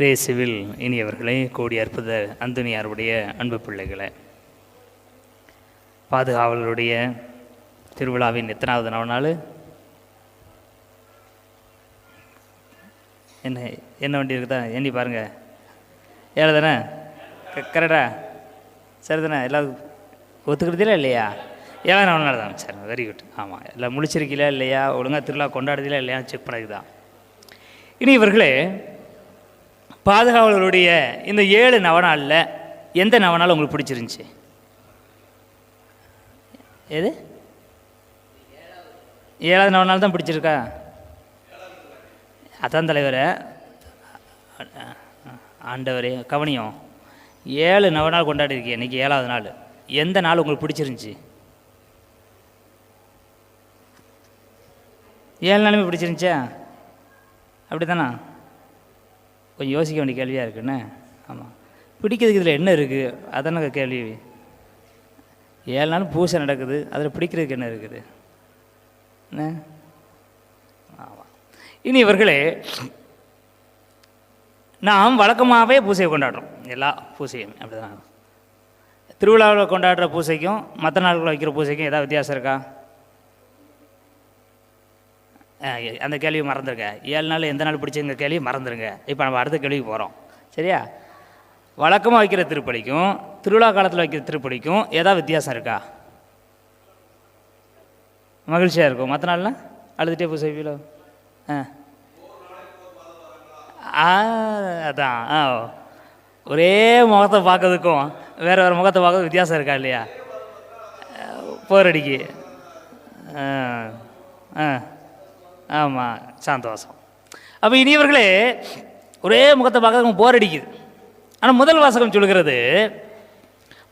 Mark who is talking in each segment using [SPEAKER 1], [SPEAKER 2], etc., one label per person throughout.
[SPEAKER 1] இயேசுவில் இனியவர்களே கோடி அற்புத அந்தனியாருடைய அன்பு பிள்ளைகளை. பாதுகாவலருடைய திருவிழாவின் எத்தனாவது நாள் என்ன என்ன வண்டி இருக்குதா? எண்ணி பாருங்கள் ஏழு தானே? கரெக்டா சரி தானே எல்லாம் ஒத்துக்கிறதுல இல்லையா? ஏழாம் நாள் நாள் தான். சரி வெரி குட் ஆமாம் எல்லாம் முழிச்சிருக்கீங்களா இல்லையா? ஒழுங்காக திருவிழா கொண்டாடுதீங்களா இல்லையா செக் பண்ணதுக்கு தான் இனி இவர்களே பாதுகாவலருடைய இந்த ஏழு நவநாளில் எந்த நவநாள் உங்களுக்கு பிடிச்சிருந்துச்சி? எது? ஏழாவது நவநாள் தான் பிடிச்சிருக்கா? அதான் தலைவர். ஆண்டவரே கவனியம் ஏழு நவநாள் கொண்டாடி இன்றைக்கி ஏழாவது நாள். எந்த நாள் உங்களுக்கு பிடிச்சிருந்துச்சி? ஏழு நாளுமே பிடிச்சிருந்துச்சா? அப்படி தானா கொஞ்சம் யோசிக்க வேண்டிய கேள்வியாக இருக்குண்ணே ஆமாம் பிடிக்கிறதுக்கு இதில் என்ன இருக்குது அதான கேள்வி. ஏழு நாள் பூசை நடக்குது அதில் பிடிக்கிறதுக்கு என்ன இருக்குது? என்ன? ஆமாம் இனி இவர்களே நாம் வழக்கமாகவே பூசையை கொண்டாடுறோம். எல்லா பூசையும் அப்படிதான். திருவிழாவில் கொண்டாடுற பூசைக்கும் மற்ற நாட்களில் வைக்கிற பூசைக்கும் ஏதாவது வித்தியாசம் இருக்கா? அந்த கேள்வி மறந்துருங்க. ஏழு நாள் எந்த நாள் பிடிச்சிங்க கேள்வி மறந்துடுங்க இப்போ நம்ம அடுத்த கேள்விக்கு போகிறோம் சரியா? வழக்கமாக வைக்கிற திருப்பலிக்கும் திருவிழா காலத்தில் வைக்கிற திருப்பலிக்கும் ஏதாவது வித்தியாசம் இருக்கா? மகிழ்ச்சியாக இருக்கும். மற்ற நாள்லாம்? அழுதுகிட்டே போய் செய்வீங்களோ ஆ. ஆ அதான். ஆ ஒரே முகத்தை பார்க்கறதுக்கும் வேறு வேறு முகத்தை பார்க்கறது வித்தியாசம் இருக்கா இல்லையா? போரடிக்கு ஆ ஆ. ஆமாம் சந்தோஷம். அப்போ இனியவர்களே ஒரே முகத்தை பார்க்க போர் அடிக்குது. ஆனால் முதல் வாசகம் சொல்கிறது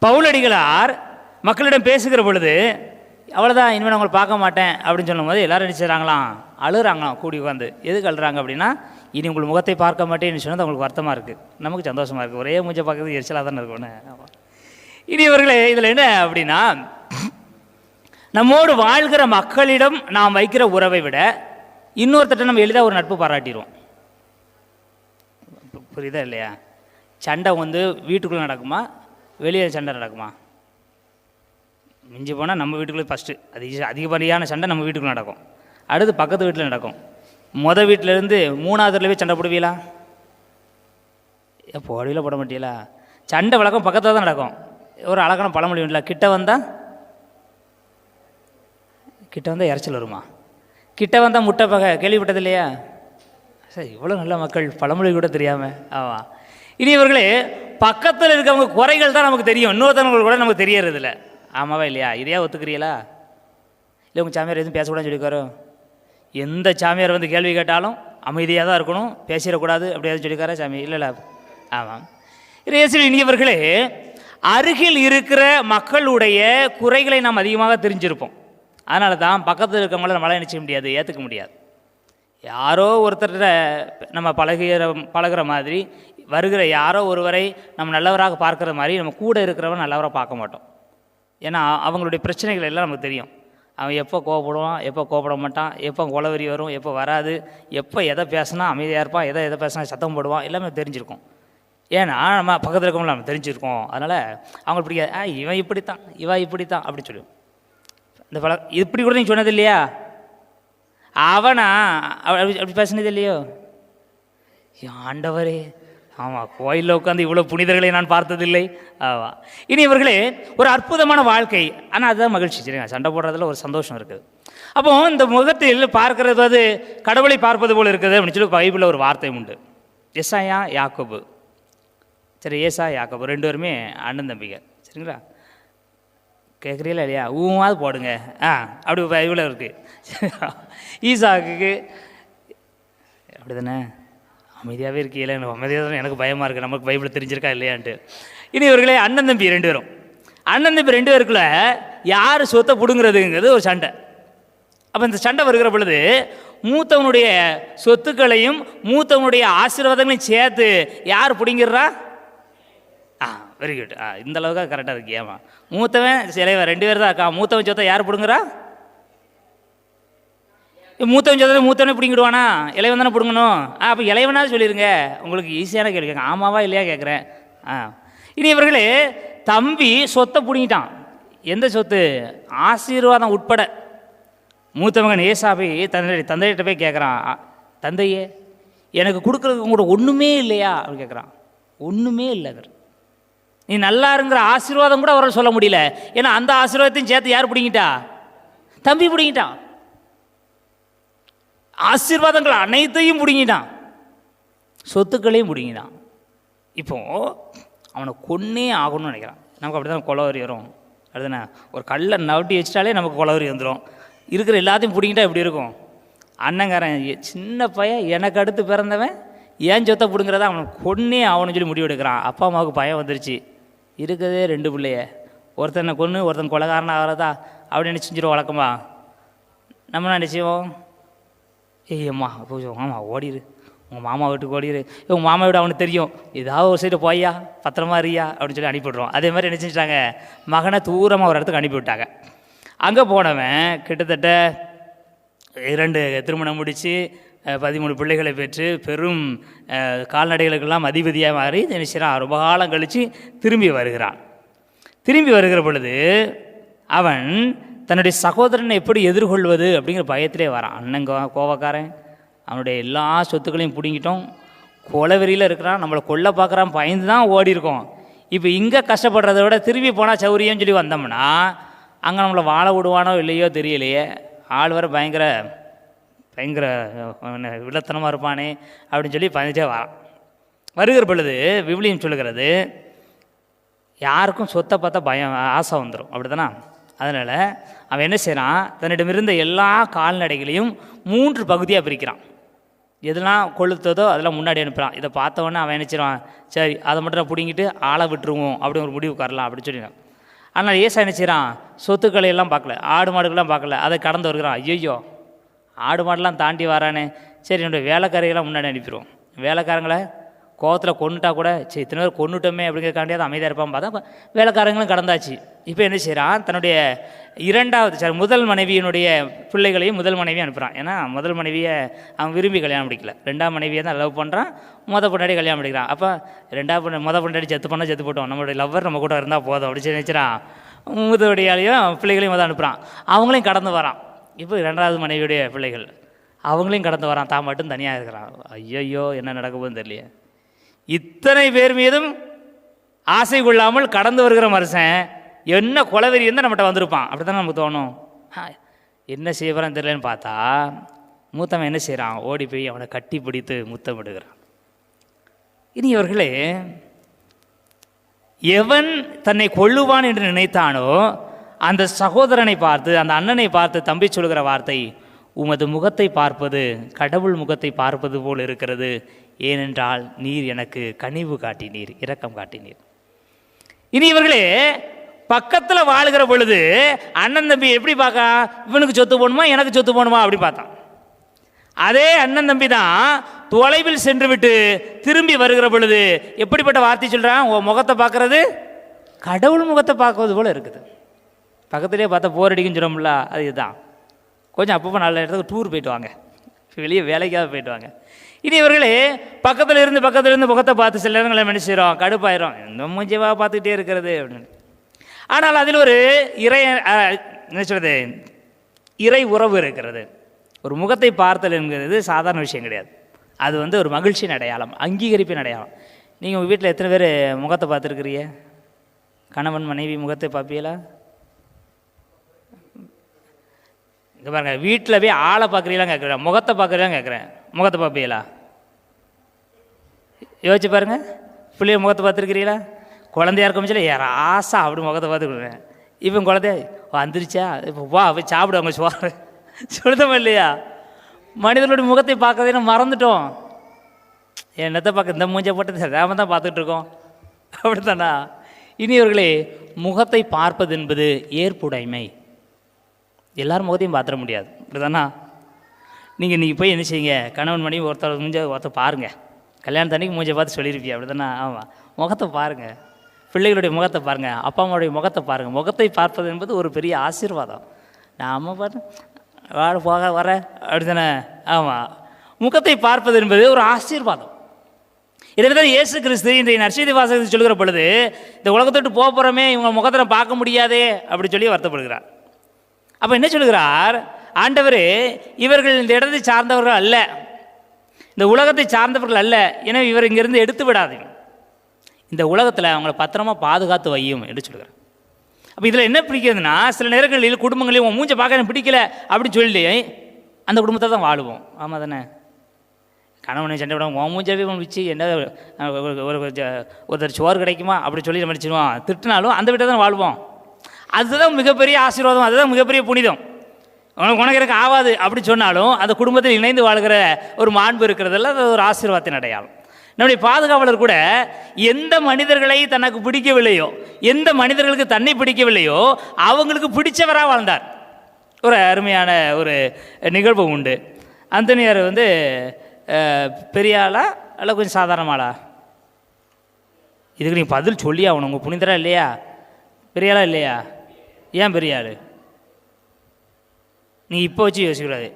[SPEAKER 1] பவுலடிகளார் மக்களிடம் பேசுகிற பொழுது அவ்வளோதான் இனிமேல் நான் உங்களை பார்க்க மாட்டேன் அப்படின்னு சொல்லும்போது எல்லோரும் என்ன அழுகிறாங்களாம் கூடி உட்காந்து எதுக்கு அழுறாங்க அப்படின்னா இனி உங்கள் முகத்தை பார்க்க மாட்டேன்னு சொன்னது அவங்களுக்கு வருத்தமாக இருக்குது நமக்கு சந்தோஷமாக இருக்குது ஒரே மூஞ்சை பார்க்கறது எரிச்சலாக தானே இருக்கும்னு இனி இவர்களே இதில் என்ன அப்படின்னா நம்மோடு வாழ்கிற மக்களிடம் நாம் வைக்கிற உறவை விட இன்னொருத்தட்ட நம்ம எளிதாக ஒரு நட்பு பாராட்டிடுவோம். புரியுதா இல்லையா? சண்டை வந்து வீட்டுக்குள்ளே நடக்குமா? வெளியே சண்டை நடக்குமா? மிஞ்சி போனால் நம்ம வீட்டுக்குள்ளே ஃபஸ்ட்டு அதிக அதிகப்படியான சண்டை நம்ம வீட்டுக்குள்ளே நடக்கும். அடுத்து பக்கத்து வீட்டில் நடக்கும். மொதல் வீட்டிலேருந்து மூணாவதுலேயே சண்டை போடுவீங்களா? ஏன் போடவில்லை போட மாட்டீங்களா? சண்டை வழக்கம் பக்கத்தில் தான் நடக்கும். ஒரு அழகான பழமொழி உண்டுல கிட்ட வந்தால் கிட்ட வந்தால் இறைச்சல் வருமா? கிட்ட வந்தால் முட்டை பகை கேள்விப்பட்டது இல்லையா சரி இவ்வளோ நல்ல மக்கள் பழமொழி கூட தெரியாமல் ஆமாம் இனி இவர்களே பக்கத்தில் இருக்கவங்க குறைகள் தான் நமக்கு தெரியும். இன்னொருத்தவங்க கூட நமக்கு தெரியறதில்ல. ஆமாவா இல்லையா? இதையா ஒத்துக்கிறீங்களா? இல்லை உங்கள் சாமியார் எதுவும் பேசக்கூடாதுன்னு சொல்லிக்காரோ எந்த சாமியார் வந்து கேள்வி கேட்டாலும் அமைதியாக தான் இருக்கணும். பேசிடக்கூடாது. அப்படி எதுவும் சொல்லிக்காரா சாமி? இல்லைல்ல ஆமாம் இயேசு இனியவர்களே அருகில் இருக்கிற மக்களுடைய குறைகளை நாம் அதிகமாக தெரிஞ்சிருப்போம். அதனால தான் பக்கத்தில் இருக்கவங்கள நம்மளால் என்ன முடியாது ஏற்றுக்க முடியாது. யாரோ ஒருத்தர்கிட்ட நம்ம பழகிற பழகுற மாதிரி வருகிற யாரோ ஒருவரை நம்ம நல்லவராக பார்க்குற மாதிரி நம்ம கூட இருக்கிறவன் நல்லவராக பார்க்க மாட்டோம். ஏன்னா அவங்களுடைய பிரச்சனைகள் எல்லாம் நமக்கு தெரியும். அவன் எப்போ கோவப்படுவான் எப்போ கோவப்பட மாட்டான் எப்போ குலவரி வரும் எப்போ வராது எப்போ எதை பேசினா அமைதியாக இருப்பான் எதை எதை பேசினா சத்தம் போடுவான் எல்லாமே தெரிஞ்சிருக்கும். ஏன்னா நம்ம பக்கத்தில் இருக்கவங்கள நம்ம தெரிஞ்சிருக்கோம். அதனால் அவங்களுக்கு பிடிக்காது ஆ இவன் இப்படித்தான் இவன் இப்படித்தான் அப்படி சொல்லுவோம். இந்த பழ இப்படி கூட நீங்கள் சொன்னது இல்லையா? அவனா அவ- அப்படி அப்படி பேசினது இல்லையோ? ஆண்டவரே ஆமாம் கோயிலில் உட்காந்து இவ்வளோ புனிதர்களை நான் பார்த்ததில்லை. ஆமாம் இனி இவர்களே ஒரு அற்புதமான வாழ்க்கை. ஆனால் அதுதான் மகிழ்ச்சி. சரிங்க சண்டை போடுறதுல ஒரு சந்தோஷம் இருக்குது. அப்போ இந்த முகத்தில் பார்க்கறது அது கடவுளை பார்ப்பது போல் இருக்குது அப்படின்னு சொல்லி பைபிளில் ஒரு வார்த்தை உண்டு. எஸ்ஐயா யாக்கோபு. சரி ஏசா யாக்கோபு. ரெண்டு பேருமே அண்ணன் தம்பிகள். சரிங்களா? கேட்குறீங்களா இல்லையா? ஊமாவது போடுங்க. ஆ அப்படி இவ்வளோ இருக்குது ஈசாக்கு அப்படி தானே அமைதியாகவே இருக்கீங்களே எனக்கு அமைதியாக தானே எனக்கு பயமாக இருக்குது நமக்கு பைபிள் தெரிஞ்சிருக்கா இல்லையான்ட்டு. இனி இவர்களே அண்ணன் தம்பி ரெண்டு பேரும். அண்ணன் தம்பி ரெண்டு பேருக்குள்ள யார் சொத்தை பிடுங்கிறதுங்கிறது ஒரு சண்டை. அப்போ இந்த சண்டை வருகிற பொழுது மூத்தவனுடைய சொத்துக்களையும் மூத்தவனுடைய ஆசீர்வாதங்களையும் சேர்த்து யார் பிடிங்கிறா வெரி குட் ஆ இந்த அளவுக்கு கரெக்டாக இருக்கு. ஏமா மூத்தவன் சிலைவன் ரெண்டு பேர் தான் அக்கா. மூத்தவன் சொத்தை யார் பிடுங்குறா? மூத்தவன் சொல்றது மூத்தவனே பிடிங்கிடுவானா? இளைவன் தானே பிடுங்கணும். ஆ அப்போ இளைவனாவது சொல்லிடுங்க உங்களுக்கு ஈஸியான கேள்வி. கேட்க ஆமாவா இல்லையா கேட்குறேன் ஆ. இனி இவர்களே தம்பி சொத்தை பிடிங்கிட்டான். எந்த சொத்து? ஆசீர்வாதம் உட்பட. மூத்தவன் ஏசா போய் தந்தை தந்தையிட்ட போய் கேட்குறான் தந்தையே எனக்கு கொடுக்குறதுக்கு கூட ஒன்றுமே இல்லையா? அப்படின்னு கேட்குறான் ஒன்றுமே இல்லைங்கிற நீ நல்லா இருங்கிற ஆசீர்வாதம் கூட அவரால் சொல்ல முடியல. ஏன்னா அந்த ஆசீர்வாதத்தையும் சேர்த்து யார் பிடிங்கிட்டா? தம்பி பிடிங்கிட்டான். ஆசீர்வாதங்கள் அனைத்தையும் பிடுங்கிட்டான். சொத்துக்களையும் பிடுங்கிட்டான். இப்போ அவனை கொன்னே ஆகணும்னு நினைக்கிறான். நமக்கு அப்படி தான் கொலவரி வரும். அதுதானே ஒரு கல்லை நவட்டி வச்சிட்டாலே நமக்கு கொலவரி வந்துடும் இருக்கிற எல்லாத்தையும் பிடிங்கிட்டா இப்படி இருக்கும்? அண்ணங்காரன் சின்ன பையன் எனக்கு அடுத்து பிறந்தவன் ஏன் சொத்தை பிடுங்கிறத? அவனை கொன்னே ஆகணும்னு சொல்லி முடிவு எடுக்கிறான் அப்பா அம்மாவுக்கு பயம் வந்துருச்சு. இருக்கிறதே ரெண்டு பிள்ளைய. ஒருத்தனை கொன்று ஒருத்தன் கொலகாரன் ஆகிறதா? அப்படி நினச்சிஞ்சிரும் வழக்கமா? நம்ம என்ன நினச்சிவோம் ஏய் அம்மா கொஞ்சம் ஆமாம் ஓடிடு உங்கள் மாமா வீட்டுக்கு ஓடிடு உங்கள் மாமா வீடு அவனுக்கு தெரியும். ஏதாவது ஒரு சைடு போய்யா பத்திரமா இருயா அப்படின்னு சொல்லி அனுப்பிவிட்றோம் அதே மாதிரி என்ன செஞ்சிட்டாங்க? மகனை தூரமாக ஒரு இடத்துக்கு அனுப்பிவிட்டாங்க. அங்கே போனவன் கிட்டத்தட்ட இரண்டு திருமணம் முடித்து பதிமூணு பிள்ளைகளை பெற்று பெரும் கால்நடைகளுக்கெல்லாம் அதிபதியாக மாறி நினைச்சிடான் ரொம்ப காலம் கழித்து திரும்பி வருகிறான். திரும்பி வருகிற பொழுது அவன் தன்னுடைய சகோதரனை எப்படி எதிர்கொள்வது அப்படிங்கிற பயத்திலே வரான். அண்ணன் கோ- கோவக்காரன் அவனுடைய எல்லா சொத்துக்களையும் பிடுங்கிட்டோம். கொலவெறியில் இருக்கிறான். நம்மளை கொல்ல பார்க்குறான். பயந்து தான் ஓடி இருக்கோம். இப்போ இங்கே கஷ்டப்படுறத விட திரும்பி போனால் சௌரியம்னு சொல்லி வந்தோம்னா அங்கே நம்மளை வாழ விடுவானோ இல்லையோ தெரியலையே. ஆள் வர பயங்கர பயங்கர வில்லத்தனமாக இருப்பானே அப்படின்னு சொல்லி பதினஞ்சே வரான் வருகிற பொழுது விவிலியம் சொல்லுகிறது யாருக்கும் சொத்தை பார்த்தா பயம் ஆசை வந்துடும் அப்படி தானே அதனால் அவன் என்ன செய்கிறான் தன்னிடமிருந்த எல்லா கால்நடைகளையும் மூன்று பகுதியாக பிரிக்கிறான். எதெல்லாம் கொளுத்ததோ அதெல்லாம் முன்னாடி அனுப்புகிறான் இதை பார்த்தவொன்னே அவன் நினச்சிடுவான் சரி அதை மட்டும் நான் பிடிங்கிட்டு ஆளை விட்டுருவோம் அப்படின்னு ஒரு முடிவு உட்காரலாம் அப்படின்னு சொல்லிடுறான் ஆனால் ஏசா என்ன செய்கிறான் சொத்துக்களை எல்லாம் பார்க்கல ஆடு மாடுகள்லாம் பார்க்கல அதை கடந்து வருகிறான். ஐயோ ஆடு மாடெலாம் தாண்டி வரானே. சரி என்னுடைய வேலைக்காரையெல்லாம் முன்னாடி அனுப்பிடுவோம் வேலைக்காரங்களை கோவத்தில் கொண்டுட்டா கூட சரி இத்தனை பேர் கொண்டுட்டோமே அப்படிங்கிறக்காண்டியாவது அமைதியாக இருப்பான் பார்த்தா வேலைக்காரங்களும் கடந்தாச்சு. இப்போ என்ன செய்கிறான் தன்னுடைய இரண்டாவது சார் முதல் மனைவியினுடைய பிள்ளைகளையும் முதல் மனைவியும் அனுப்புகிறான் ஏன்னா முதல் மனைவியை அவன் விரும்பி கல்யாணம் முடிக்கல. ரெண்டாம் மனைவியை தான் லவ் பண்ணுறான் முத பொண்டாடி கல்யாணம் முடிக்கிறான். அப்போ ரெண்டாவது பொண்ணு முத பொண்டாடி செத்து பண்ணால் செத்து போட்டோம். நம்மளுடைய லவ்வர் நம்ம கூட இருந்தால் போதும் அப்படின்னு சொல்லி நினச்சிடான் பிள்ளைகளையும் முதல் அனுப்புகிறான் அவங்களையும் கடந்து வரான். இப்போ ரெண்டாவது மனைவியுடைய பிள்ளைகள் அவங்களையும் கடந்து வரான். தான் மட்டும் தனியாக இருக்கிறான். ஐயையோ என்ன நடக்க போகுதுன்னு தெரியலையே. இத்தனை பேர் மீதும் ஆசை கொள்ளாமல் கடந்து வருகிற மனுஷன் என்ன குலவெறி இருந்தால் நம்மகிட்ட வந்திருப்பான். அப்படி தானே நமக்கு தோணும்? என்ன செய்ய தெரியலன்னு பார்த்தா மூத்தவன் என்ன செய்கிறான் ஓடி போய் அவனை கட்டி பிடித்து முத்தமிடுகிறான் இனி இவர்களே எவன் தன்னை கொள்ளுவான் என்று நினைத்தானோ அந்த சகோதரனை பார்த்து அந்த அண்ணனை பார்த்து தம்பி சொல்கிற வார்த்தை உமது முகத்தை பார்ப்பது கடவுள் முகத்தை பார்ப்பது போல் இருக்கிறது. ஏனென்றால் நீர் எனக்கு கனிவு காட்டினீர் இரக்கம் காட்டினீர். இனி இவர்களே பக்கத்தில் வாழுகிற பொழுது அண்ணன் தம்பி எப்படி பார்க்கா இவனுக்கு சொத்து போகணுமா எனக்கு சொத்து போகணுமா? அப்படி பார்த்தான். அதே அண்ணன் தம்பி தான் தொலைவில் சென்று விட்டு திரும்பி வருகிற பொழுது எப்படிப்பட்ட வார்த்தை சொல்கிறான் உன் முகத்தை பார்க்கறது கடவுள் முகத்தை பார்க்கறது போல் இருக்குது. பக்கத்துலேயே பார்த்தா போர் அடிக்குன்னு சொல்கிறோம்ல அது இதுதான் கொஞ்சம் அப்பப்போ நல்ல இடத்துக்கு டூர் போயிட்டு வாங்க. வெளியே வேலைக்காக போயிட்டு வாங்க. இனி இவர்களே பக்கத்தில் இருந்து பக்கத்தில் இருந்து முகத்தை பார்த்து சில நேரங்களை மனுஷிடும் கடுப்பாயிரும். இந்த மூஞ்சவா பார்த்துக்கிட்டே இருக்கிறது அப்படின்னு. ஆனால் அதில் ஒரு இறை என்ன சொல்கிறது இறை உறவு இருக்கிறது. ஒரு முகத்தை பார்த்தல் என்கிறது சாதாரண விஷயம் கிடையாது. அது வந்து ஒரு மகிழ்ச்சியின் அடையாளம் அங்கீகரிப்பின் அடையாளம். நீங்கள் உங்கள் வீட்டில் எத்தனை பேர் முகத்தை பார்த்துருக்குறீங்க? கணவன் மனைவி முகத்தை பார்ப்பீங்களா? இங்கே பாருங்க வீட்டில் போய் ஆளை பார்க்குறீங்களா கேட்குறேன் முகத்தை பார்க்குறீங்களா கேட்குறேன் முகத்தை பார்ப்பீங்களா? யோசிச்சு பாருங்க. பிள்ளைய முகத்தை பார்த்துருக்கிறீங்களா? குழந்தையா இருக்க சொல்ல யார் ஆசா அப்படி முகத்தை பார்த்துக்கிடுவேன் இப்போ குழந்தைய வந்துருச்சா இப்போ வா போய் சாப்பிடு அவங்க சோறு சொல்லுதமா இல்லையா? மனிதனுடைய முகத்தை பார்க்கறதே நம்ம மறந்துட்டோம். என்னத்தை பார்க்க இந்த மூஞ்சை போட்டு தெரியாம தான் பார்த்துட்டு இருக்கோம். அப்படித்தானா? இனியவர்களே முகத்தை பார்ப்பது என்பது ஏற்புடைமை. எல்லார் முகத்தையும் பார்த்துட முடியாது. இப்படிதானா நீங்கள் இன்றைக்கி போய் என்ன செய்யுங்க கணவன் மணி ஒருத்தர் மூஞ்ச ஒருத்தர் பாருங்கள் கல்யாணத்தன்னைக்கு மூஞ்சை பார்த்து சொல்லியிருப்பியா அப்படிதானா ஆமாம் முகத்தை பாருங்கள் பிள்ளைகளுடைய முகத்தை பாருங்கள் அப்பா அம்மாவுடைய முகத்தை பாருங்கள் முகத்தை பார்ப்பது என்பது ஒரு பெரிய ஆசீர்வாதம். நாம் பாரு வாழ போக வர அப்படி தானே ஆமாம் முகத்தை பார்ப்பது என்பது ஒரு ஆசீர்வாதம். இதை தான் இயேசு கிறிஸ்து இன்றைய நர்சீதி வாசகத்தை சொல்கிற பொழுது இந்த உலகத்தோட்டு போக போகிறோமே இவங்க முகத்தை நான் பார்க்க முடியாதே அப்படி சொல்லி வருத்தப்படுகிறார். அப்போ என்ன சொல்கிறார் ஆண்டவர் இவர்கள் இந்த இடத்தை சார்ந்தவர்கள் அல்ல இந்த உலகத்தை சார்ந்தவர்கள் அல்ல எனவே இவர் இங்கிருந்து எடுத்து விடாதீங்க இந்த உலகத்தில் அவங்கள பத்திரமா பாதுகாத்து வையும் என்று சொல்கிறார் அப்போ இதில் என்ன பிடிக்கிறதுனா சில நேரங்களில் குடும்பங்களையும் உன் மூஞ்சை பார்க்க எனக்கு பிடிக்கல அப்படின்னு சொல்லி அந்த குடும்பத்தை தான் வாழுவோம் ஆமாம் தானே கணவனை சண்டை விட உன் மூஞ்சாவே உன் வச்சு என்ன ஒரு- ஒருத்தர் சோறு கிடைக்குமா அப்படி சொல்லி நம்ம திட்டினாலும் அந்த வீட்டை தான் வாழ்வோம் அதுதான் மிகப்பெரிய ஆசீர்வாதம் அதுதான் மிகப்பெரிய புனிதம். உனக்கு உனக்கு எனக்கு ஆகாது அப்படி சொன்னாலும் அந்த குடும்பத்தில் இணைந்து வாழ்கிற ஒரு மாண்பு இருக்கிறதெல்லாம் அது ஒரு ஆசீர்வாதத்தின் அடையாளம். நம்முடைய பாதுகாவலர் கூட எந்த மனிதர்களை தனக்கு பிடிக்கவில்லையோ எந்த மனிதர்களுக்கு தன்னை பிடிக்கவில்லையோ அவங்களுக்கு பிடிச்சவராக வாழ்ந்தார். ஒரு அருமையான ஒரு நிகழ்வு உண்டு. அந்தனியார் வந்து பெரிய ஆளா அல்ல கொஞ்சம் சாதாரணமாளா? இதுக்கு நீ பதில் சொல்லி ஆகணும் உங்கள் புனிதரா இல்லையா? பெரிய ஆளா இல்லையா? ஏன் பெரிய ஆள்? நீ இப்போ வச்சு யோசிக்கூடாது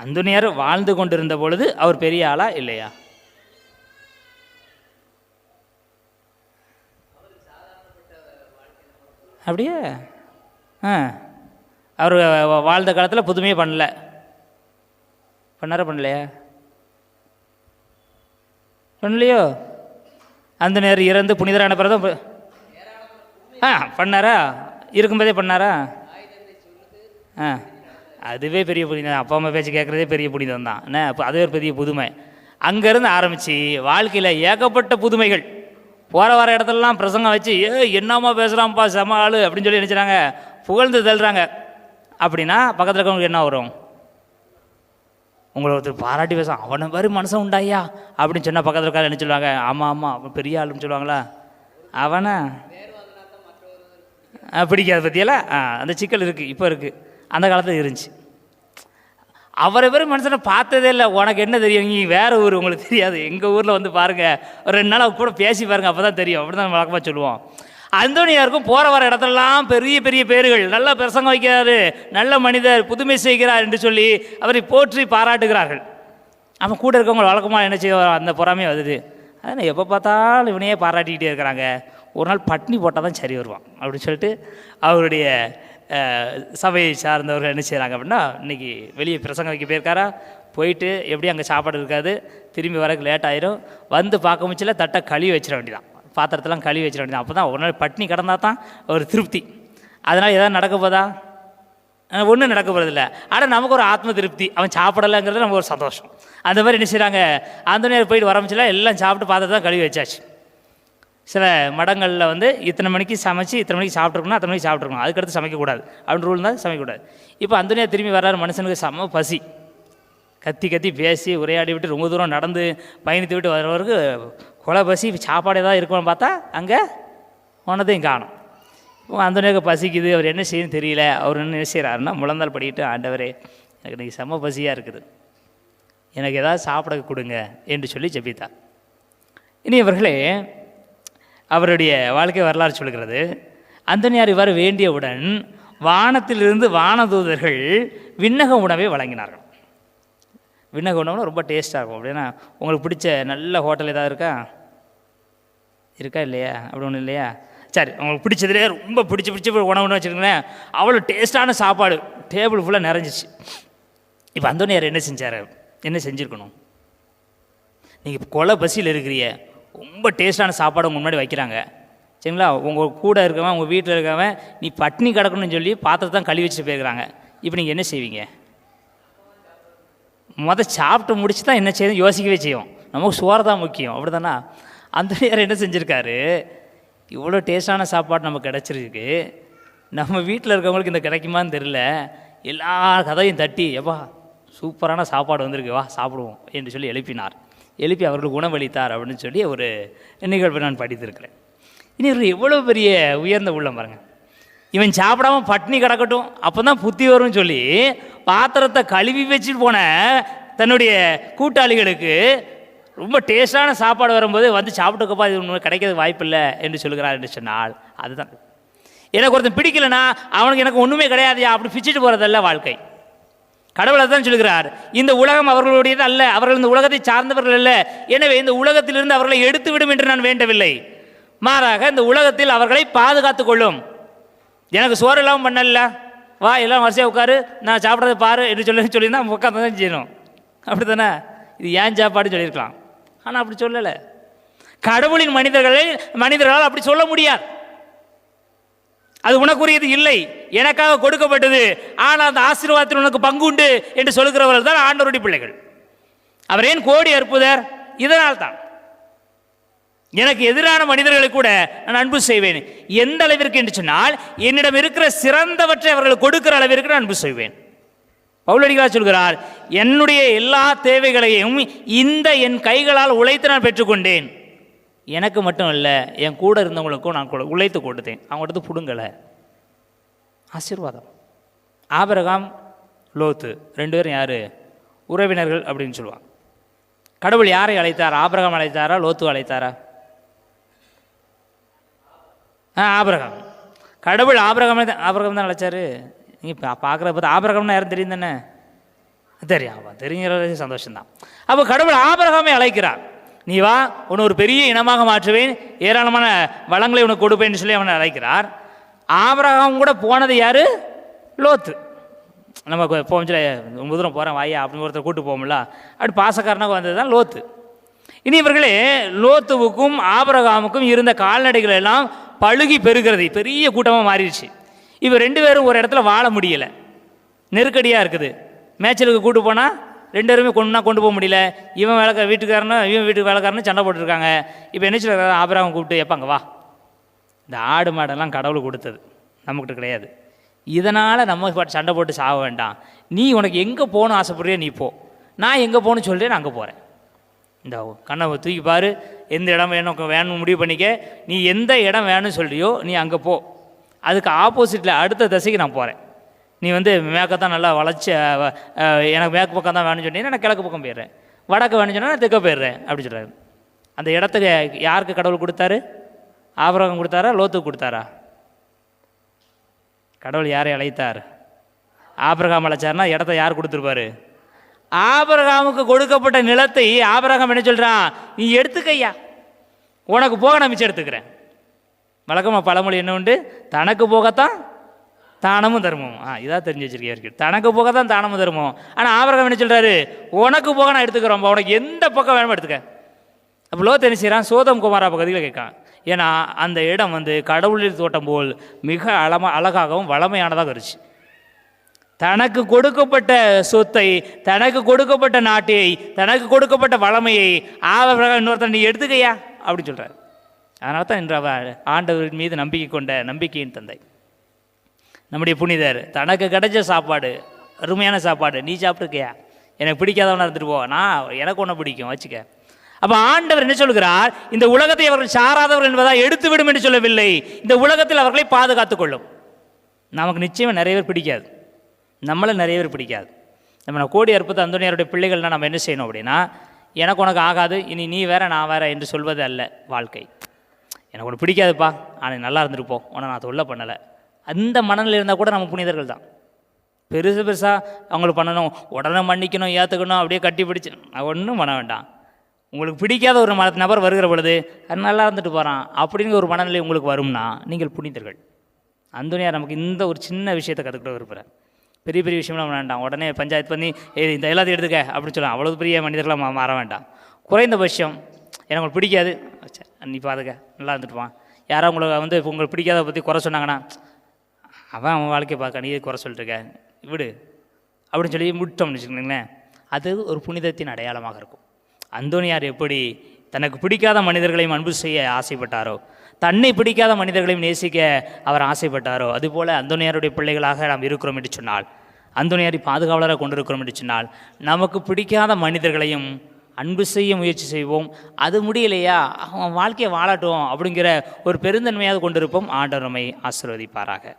[SPEAKER 1] அந்தனியார் வாழ்ந்து கொண்டிருந்த பொழுது அவர் பெரிய ஆளா இல்லையா? அப்படியே? ஆ. அவர் வாழ்ந்த காலத்தில் புதுமையே பண்ணல. பண்ணாரா பண்ணலையா? பண்ணலையோ? அந்த நேரம் இறந்து புனிதரான பிறகு தான் ஆ பண்ணாரா? இருக்கும்போதே பண்ணாரா? ஆ. அதுவே பெரிய புனிதம். அப்பா அம்மா பேச்சு கேட்குறதே பெரிய புனிதம் தான். என்ன? அப்போ அதுவே ஒரு பெரிய புதுமை. அங்கேருந்து ஆரம்பித்து வாழ்க்கையில் ஏகப்பட்ட புதுமைகள். போகிற வர இடத்துலலாம் பிரசங்கம் வச்சு ஏ என்னம்மா பேசுகிறான்ப்பா செம ஆளு அப்படின்னு சொல்லி நினச்சிறாங்க. புகழ்ந்து தள்ளுறாங்க. அப்படின்னா பக்கத்தில் இருக்கவங்களுக்கு என்ன வரும்? உங்களை ஒருத்தர் பாராட்டி பேச அவனை மாதிரி மனுஷன் உண்டாயா? அப்படின்னு சொன்னால் பக்கத்தில் இருக்காரு என்ன சொல்லுவாங்க? ஆமாம் ஆமாம் அவன் பெரிய ஆளுன்னு சொல்லுவாங்களா? அவனை? பிடிக்காது பற்றியெல்லாம் அந்த சிக்கல் இருக்குது இப்போ இருக்குது அந்த காலத்தில் இருந்துச்சு. அவரை பேர் மனுஷனை பார்த்ததே இல்லை. உனக்கு என்ன தெரியும்? நீ வேறு ஊர் உங்களுக்கு தெரியாது. எங்கள் ஊரில் வந்து பாருங்கள் ஒரு ரெண்டு நாள் கூட பேசி பாருங்கள் அப்போ தான் தெரியும். அப்படி தான் வழக்கமாக சொல்லுவோம். அந்தோனியாருக்கும் போகிற வர இடத்துலலாம் பெரிய பெரிய பேர்கள் நல்லா பிரசங்கம் வைக்கிறாரு நல்ல மனிதர் புதுமை செய்கிறார் என்று சொல்லி அவரை போற்றி பாராட்டுகிறார்கள். அவன் கூட இருக்கவங்க வழக்கமாக என்ன செய்ய அந்த பொறாமையே வருது. அதனால் எப்போ பார்த்தாலும் இவனையே பாராட்டிக்கிட்டே இருக்கிறாங்க. ஒரு நாள் பட்னி போட்டால் தான் சரி வருவான் அப்படின்னு சொல்லிட்டு அவருடைய சபையை சார்ந்தவர்கள் என்ன செய்கிறாங்க அப்படின்னா இன்றைக்கி வெளியே பிரசங்கம் வைக்க போயிருக்காரா? போயிட்டு எப்படி அங்கே சாப்பாடு இருக்காது. திரும்பி வரக்கு லேட் ஆயிரும். வந்து பார்க்க முடிச்சல தட்டை கழுவி வச்சிட வேண்டியதான் பாத்திரத்தெல்லாம் கழுவி வச்சிட வேண்டியதான் அப்போ தான் ஒரு நாள் பட்னி கிடந்தா தான் ஒரு திருப்தி. அதனால் எதாவது நடக்க போதா? ஒன்றும் நடக்க போகிறதில்ல ஆனால் நமக்கு ஒரு ஆத்ம திருப்தி. அவன் சாப்பிடலைங்கிறது நமக்கு ஒரு சந்தோஷம். அந்த மாதிரி என்ன செய்கிறாங்க அந்த நேரம் போயிட்டு வரமிச்சில எல்லாம் சாப்பிட்டு பார்த்து தான் கழுவி வச்சாச்சு. சில மடங்களில் வந்து இத்தனை மணிக்கு சமைச்சு இத்தனை மணிக்கு சாப்பிட்ருக்கணும் அத்தனை மணிக்கு சாப்பிட்ருக்கணும் அதுக்கடுத்து சமைக்கக்கூடாது. அப்படின்னு ரூல் தான் சமைக்கக்கூடாது. இப்போ அந்த திரும்பி வர்றாரு மனுஷனுக்கு செம்ம பசி. கத்தி கத்தி பேசி உரையாடி விட்டு ரொம்ப தூரம் நடந்து பயணித்து விட்டு வர்றவருக்கு கொலை பசி சாப்பாடு ஏதாவது இருக்கும்னு பார்த்தா அங்கே போனதையும் காணும். இப்போ அந்தனியாவுக்கு பசிக்குது. அவர் என்ன செய்யணும் தெரியல. அவர் என்ன செய்கிறாருன்னா முழந்தால் படிக்கிட்டு ஆண்டவரே எனக்கு இன்றைக்கி செம்ம பசியாக இருக்குது. எனக்கு ஏதாவது சாப்பிட கொடுங்க என்று சொல்லி ஜெபித்தார். இனி இவர்களே அவருடைய வாழ்க்கை வரலாறு சொல்கிறது. அந்தனியார் இவ்வாறு வேண்டியவுடன் வானத்திலிருந்து வானதூதர்கள் விண்ணக உணவை வழங்கினார்கள். விண்ணக உணவுனா ரொம்ப டேஸ்ட்டாக இருக்கும் அப்படின்னா உங்களுக்கு பிடிச்ச நல்ல ஹோட்டல் ஏதாவது இருக்கா? இருக்கா இல்லையா? அப்படி ஒன்றும் இல்லையா? சரி உங்களுக்கு பிடிச்சதுலேயே ரொம்ப பிடிச்சி பிடிச்ச உணவுன்னு வச்சுருங்களேன் அவ்வளோ டேஸ்ட்டான சாப்பாடு. டேபிள் ஃபுல்லாக நிறைஞ்சிச்சு. இப்போ அந்தோனியார் என்ன செஞ்சார்? என்ன செஞ்சுருக்கணும்? நீங்கள் கொலை பசியில் இருக்கிறீங்க. ரொம்ப டேஸ்டான சாப்பாடு உங்கள் முன்னாடி வைக்கிறாங்க. சரிங்களா? உங்கள் கூட இருக்கவன் உங்கள் வீட்டில் இருக்கவன் நீ பட்னி கிடக்கணும்னு சொல்லி பாத்திரத்தை தான் கழுவி வச்சுட்டு போயிருக்கிறாங்க. இப்போ நீங்கள் என்ன செய்வீங்க? மொதல் சாப்பிட்டு முடிச்சு தான் என்ன செய்யணும்? யோசிக்கவே செய்யும். நமக்கு சோறு தான் முக்கியம். அப்படி தானே அந்த நேரம் என்ன செஞ்சுருக்காரு? இவ்வளோ டேஸ்டான சாப்பாடு நமக்கு கிடச்சிருக்கு. நம்ம வீட்டில் இருக்கவங்களுக்கு இந்த கிடைக்குமான்னு தெரில எல்லா கதையும் தட்டி எப்பா சூப்பரான சாப்பாடு வந்திருக்கு. வா சாப்பிடுவோம். என்று சொல்லி எழுப்பினார். எழுப்பி அவர்களுக்கு உணவளித்தார் அப்படின்னு சொல்லி ஒரு நிகழ்வு நான் படித்திருக்கிறேன். இனி இவர் எவ்வளோ பெரிய உயர்ந்த உள்ளம் பாருங்கள் இவன் சாப்பிடாம பட்னி கிடக்கட்டும் அப்போ தான் புத்தி வரும்னு சொல்லி பாத்திரத்தை கழுவி வச்சுட்டு போன தன்னுடைய கூட்டாளிகளுக்கு ரொம்ப டேஸ்டான சாப்பாடு வரும்போது வந்து சாப்பிட்டுக்கப்பா இது ஒன்று கிடைக்கிறது வாய்ப்பில்லை என்று சொல்கிறார் என்று சொன்னால் அதுதான். எனக்கு ஒருத்தன் பிடிக்கலனா அவனுக்கு எனக்கு ஒன்றுமே கிடையாதுயா அப்படி பிச்சுட்டு போகிறதல்ல வாழ்க்கை. கடவுளை தான் சொல்கிறார் இந்த உலகம் அவர்களுடையது அல்ல அவர்கள் இந்த உலகத்தை சார்ந்தவர்கள் அல்ல. எனவே இந்த உலகத்திலிருந்து அவர்களை எடுத்து விடும் என்று நான் வேண்டவில்லை. மாறாக இந்த உலகத்தில் அவர்களை பாதுகாத்து கொள்ளும். எனக்கு சோறு இல்லாமல் பண்ணல. வா எல்லாம் வரிசையாக உட்காரு. நான் சாப்பிட்றத பாரு என்று சொல்லி சொல்லியிருந்தா உட்காந்து தான் செய்யணும். அப்படி தானே இது ஏன் சாப்பாடு சொல்லியிருக்கலாம். ஆனால் அப்படி சொல்லலை. கடவுளின் மனிதர்களை மனிதர்களால் அப்படி சொல்ல முடியாது. அது உனக்குரியது இல்லை. எனக்காக கொடுக்கப்பட்டது. ஆனால் அந்த ஆசீர்வாதத்தில் உனக்கு பங்கு உண்டு என்று சொல்கிறவர்கள் தான் ஆண்டவருடைய பிள்ளைகள். அவர் ஏன் கோடி அற்புதர்? இதனால் தான் எனக்கு எதிரான மனிதர்களை கூட நான் அன்பு செய்வேன். எந்த அளவிற்கு என்று சொன்னால் என்னிடம் இருக்கிற சிறந்தவற்றை அவர்கள் கொடுக்கிற அளவிற்கு நான் அன்பு செய்வேன். பவுலடிகளார் சொல்கிறார் என்னுடைய எல்லா தேவைகளையும் இந்த என் கைகளால் உழைத்து நான் பெற்றுக்கொண்டேன். எனக்கு மட்டும் இல்லை என் கூட இருந்தவங்களுக்கும் நான் கூட உழைத்து கொடுத்தேன். அவங்கள்ட்ட பிடுங்கலை. ஆசீர்வாதம். ஆபரகாம் லோத்து ரெண்டு பேரும் யார்? உறவினர்கள் அப்படின்னு சொல்லுவாங்க. கடவுள் யாரை அழைத்தார்? ஆபரகம் அழைத்தாரா? லோத்து அழைத்தாரா? ஆ ஆபரகாம். கடவுள் ஆபரகம் ஆபரகம் தான் அழைச்சாரு. நீங்கள் பார்க்குற பார்த்து ஆபரகம்னா யாரும் தெரியும். தானே தெரியும் ஆமாம் சந்தோஷம்தான். அப்போ கடவுள் ஆபரகமே அழைக்கிறார். நீ வா உன்னை ஒரு பெரிய இனமாக மாற்றுவேன் ஏராளமான வளங்களை உனக்கு கொடுப்பேன்னு சொல்லி அவனை அழைக்கிறார். ஆபரகம் கூட போனது யார்? லோத்து. நம்ம போச்சு ரொம்ப தூரம் போகிறேன் வாயா அப்படின்னு ஒருத்தர் கூட்டு போகும்ல அப்படி பாசக்காரனாக வந்தது தான் லோத்து. இனி இவர்களே லோத்துவுக்கும் ஆபரகாமுக்கும் இருந்த கால்நடைகள் எல்லாம் பழுகி பெருகிறது. பெரிய கூட்டமாக மாறிடுச்சு. இவர் ரெண்டு பேரும் ஒரு இடத்துல வாழ முடியலை. நெருக்கடியாக இருக்குது. மேய்ச்சலுக்கு கூட்டு போனால் ரெண்டு பேருமே கொண்டுனா கொண்டு போக முடியல. இவன் வேலைக்கார வீட்டுக்காரனும் இவன் வீட்டுக்கு வேலைக்காரனு சண்டை போட்டுருக்காங்க இப்போ என்ன சொல்ல ஆபரகம் கூப்பிட்டு எப்பாங்க வா. இந்த ஆடு மாடெல்லாம் கடவுள் கொடுத்தது. நம்மக்கிட்ட கிடையாது. இதனால் நம்ம பாட்டு சண்டை போட்டு சாக வேண்டாம். நீ உனக்கு எங்கே போகணும் ஆசைப்படுறியோ நீ போ. நான் எங்கே போகணும்னு சொல்கிறேன் நான் அங்கே போகிறேன் இந்த கண்ணை தூக்கி பாரு. எந்த இடம் வேணும் வேணும் முடிவு பண்ணிக்க. நீ எந்த இடம் வேணும்னு சொல்கிறியோ நீ அங்கே போ. அதுக்கு ஆப்போசிட்டில் அடுத்த திசைக்கு நான் போகிறேன் நீ வந்து மேற்கத்தான் நல்லா வளைச்சி எனக்கு மேற்கு பக்கம் தான் வேணும்னு சொன்னீங்கன்னா நான் கிழக்கு பக்கம் போயிடுறேன். வடக்கு வேணும்னு சொன்னால் நான் தெற்க போயிடுறேன் அப்படி சொல்கிறாரு அந்த இடத்துக்கு யாருக்கு கடவுள் கொடுத்தாரு? ஆபரகம் கொடுத்தாரா? லோத்துக்கு கொடுத்தாரா? கடவுள் யாரை அழைத்தார்? ஆபரகாம் அழைச்சார்னா இடத்த யார் கொடுத்துருப்பாரு? ஆபரகாமுக்கு கொடுக்கப்பட்ட நிலத்தை ஆபரகாம் என்ன சொல்கிறான் நீ எடுத்துக்கையா. உனக்கு போக நான் மிச்சம் எடுத்துக்கிறேன். வழக்கமாக பழமொழி என்ன உண்டு? தனக்கு போகத்தான் தானமும் தர்மம். ஆ இதாக தெரிஞ்சு வச்சிருக்கேன் இருக்கு. தனக்கு போக தான் தானமும் தர்மம். ஆனால் ஆபரகம் என்ன சொல்கிறாரு உனக்கு போக நான் எடுத்துக்கிறோம் உனக்கு எந்த பக்கம் வேணுமோ எடுத்துக்க. அப்போ லோத் என்ன செய்கிறான் சோதம் குமாரா பகுதியில் கேட்கான் ஏன்னா அந்த இடம் வந்து கடவுளில் தோட்டம் போல் மிக அழமா அழகாகவும் வளமையானதாக இருந்துச்சு. தனக்கு கொடுக்கப்பட்ட சொத்தை தனக்கு கொடுக்கப்பட்ட நாட்டை தனக்கு கொடுக்கப்பட்ட வளமையை ஆபரகம் இன்னொருத்தன் நீ எடுத்துக்கையா? அப்படின்னு சொல்கிறார் அதனால தான் இன்று அவர் ஆண்டவரின் மீது நம்பிக்கை கொண்ட நம்பிக்கையின் தந்தை. நம்முடைய புனிதர் தனக்கு கிடைச்ச சாப்பாடு அருமையான சாப்பாடு நீ சாப்பிட்ருக்கியா எனக்கு பிடிக்காதவனாக இருந்துட்டு போ. நான் எனக்கு ஒன்று பிடிக்கும் வச்சுக்க. அப்போ ஆண்டவர் என்ன சொல்கிறார்? இந்த உலகத்தை அவர்கள் சாராதவர் என்பதாக எடுத்து விடும் என்று சொல்லவில்லை. இந்த உலகத்தில் அவர்களை பாதுகாத்துக் கொள்ளும். நமக்கு நிச்சயம் நிறைய பேர் பிடிக்காது. நம்மளை நிறைய பேர் பிடிக்காது. நம்ம கோடி அற்புத அந்தோனியாருடைய பிள்ளைகள்னா நம்ம என்ன செய்யணும் அப்படின்னா எனக்கு உனக்கு ஆகாது இனி நீ வேற நான் வேற என்று சொல்வது அல்ல வாழ்க்கை. எனக்கு ஒன்று பிடிக்காதுப்பா. ஆனால் நல்லா இருந்துட்டு போ. உன்னை நான் தொல்லை பண்ணலை. அந்த மனநிலை இருந்தால் கூட நம்ம புனிதர்கள் தான். பெருசு பெருசாக அவங்களுக்கு பண்ணணும். உடனே மன்னிக்கணும் ஏற்றுக்கணும் அப்படியே கட்டி பிடிச்சு. ஒன்றும் பண்ண வேண்டாம். உங்களுக்கு பிடிக்காத ஒரு மத நபர் வருகிற பொழுது அது நல்லா இருந்துட்டு போகிறான் அப்படிங்கிற ஒரு மனநிலை உங்களுக்கு வரும்னா நீங்கள் புனிதர்கள். அந்தோனியார் நமக்கு இந்த ஒரு சின்ன விஷயத்தை கற்றுக்கிட்ட விரும்புகிறேன் பெரிய பெரிய விஷயம்லாம் வேண்டாம். உடனே பஞ்சாயத்து பண்ணி ஏ இந்த எல்லாத்தையும் எடுத்துக்க அப்படின்னு சொல்லலாம் அவ்வளோ பெரிய மனிதர்களாக மா- மாற வேண்டாம். குறைந்தபட்சம் எனக்கு உங்களுக்கு பிடிக்காது. நீ பாதுக்க நல்லா இருந்துட்டு வா யாரோ உங்களுக்கு வந்து இப்போ உங்களுக்கு பிடிக்காத பற்றி குறை சொன்னாங்கன்னா அவன் அவன் வாழ்க்கையை பார்க்க நீ குறை சொல்லிட்டுருக்க? விடு. அப்படின்னு சொல்லி விட்டோம்னு வச்சுக்கோங்களேன். அது ஒரு புனிதத்தின் அடையாளமாக இருக்கும். அந்தோனியார் எப்படி தனக்கு பிடிக்காத மனிதர்களையும் அன்பு செய்ய ஆசைப்பட்டாரோ தன்னை பிடிக்காத மனிதர்களையும் நேசிக்க அவர் ஆசைப்பட்டாரோ அதுபோல் அந்தோனியாருடைய பிள்ளைகளாக நாம் இருக்கிறோம் என்று சொன்னால் அந்தோனியாரை பாதுகாவலராக கொண்டிருக்கிறோம் என்று சொன்னால் நமக்கு பிடிக்காத மனிதர்களையும் அன்பு செய்ய முயற்சி செய்வோம். அது முடியலையா? அவன் வாழ்க்கையை வாழட்டும் அப்படிங்கிற ஒரு பெருந்தன்மையாக கொண்டிருப்போம். ஆண்டவர் நம்மை ஆசீர்வதிப்பாராக.